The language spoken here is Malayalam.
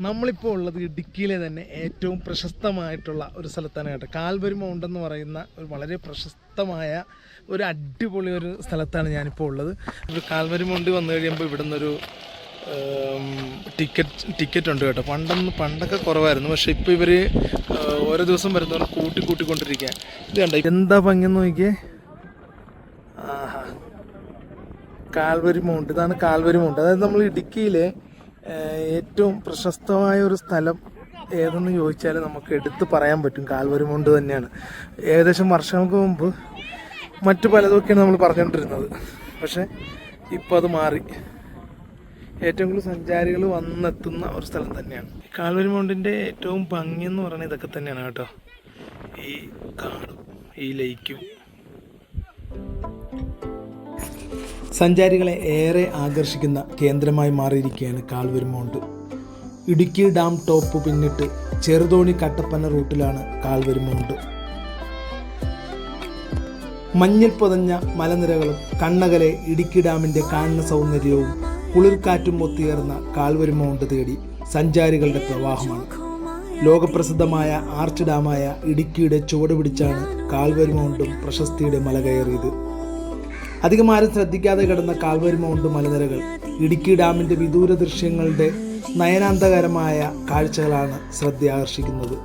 നമ്മളിപ്പോൾ ഉള്ളത് ഇടുക്കിയിലെ തന്നെ ഏറ്റവും പ്രശസ്തമായിട്ടുള്ള ഒരു സ്ഥലത്താണ് കേട്ടോ. കാൽവരി മൗണ്ട് എന്ന് പറയുന്ന ഒരു വളരെ പ്രശസ്തമായ ഒരു അടിപൊളി ഒരു സ്ഥലത്താണ് ഞാനിപ്പോൾ ഉള്ളത്. ഒരു കാൽവരി മൗണ്ട് വന്നു കഴിയുമ്പോൾ ഇവിടെ നിന്നൊരു ടിക്കറ്റ് ടിക്കറ്റ് ഉണ്ട് കേട്ടോ. പണ്ടൊന്ന് പണ്ടൊക്കെ കുറവായിരുന്നു. പക്ഷേ ഇപ്പോൾ ഇവർ ഓരോ ദിവസം വരുന്നവർ കൂട്ടി കൂട്ടിക്കൊണ്ടിരിക്കുക ഇത് കണ്ടോ? എന്താ ഭംഗിയെന്ന് നോക്കിയേ? ആഹാ. Calvary mount. ഇതാണ് കാൽവരി മൗണ്ട്. അതായത് നമ്മൾ ഇടുക്കിയിലെ ഏറ്റവും പ്രശസ്തമായ ഒരു സ്ഥലം ഏതെന്ന് ചോദിച്ചാൽ നമുക്ക് എടുത്തു പറയാൻ പറ്റും. കാൽവരി മൗണ്ട് തന്നെയാണ്. ഏകദേശം വർഷങ്ങൾക്ക് മുമ്പ് മറ്റു പലതൊക്കെയാണ് നമ്മൾ പറഞ്ഞുകൊണ്ടിരുന്നത് പക്ഷേ ഇപ്പം അത് മാറി. ഏറ്റവും കൂടുതൽ സഞ്ചാരികൾ വന്നെത്തുന്ന ഒരു സ്ഥലം തന്നെയാണ്. കാൽവരി മൗണ്ടിന്റെ ഏറ്റവും ഭംഗി എന്ന് പറയുന്നത് ഇതൊക്കെ തന്നെയാണ് കേട്ടോ. ഈ കാടും ഈ ലേക്കും സഞ്ചാരികളെ ഏറെ ആകർഷിക്കുന്ന കേന്ദ്രമായി മാറിയിരിക്കുകയാണ് Calvary Mount. Idukki dam top പിന്നിട്ട് ചെറുതോണി കട്ടപ്പന റൂട്ടിലാണ് കാൽവരി മൗണ്ട്. മഞ്ഞിൽ പൊതഞ്ഞ മലനിരകളും കണ്ണകലെ ഇടുക്കി ഡാമിന്റെ കാണുന്ന സൗന്ദര്യവും കുളിർക്കാറ്റും ഒത്തുയർന്ന കാൽവരി മൗണ്ട് തേടി സഞ്ചാരികളുടെ പ്രവാഹമാണ്. ലോകപ്രസിദ്ധമായ ആർച്ച് ഡാമായ ഇടുക്കിയുടെ ചുവട് പിടിച്ചാണ് കാൽവരി മൗണ്ടും പ്രശസ്തിയുടെ മല കയറിയത്. അധികം ആരും ശ്രദ്ധിക്കാതെ കിടന്ന കാൽവരി മൗണ്ട് മലനിരകൾ ഇടുക്കി ഡാമിന്റെ വിദൂര ദൃശ്യങ്ങളുടെ നയനാന്തകരമായ കാഴ്ചകളാണ് ശ്രദ്ധ ആകർഷിക്കുന്നത്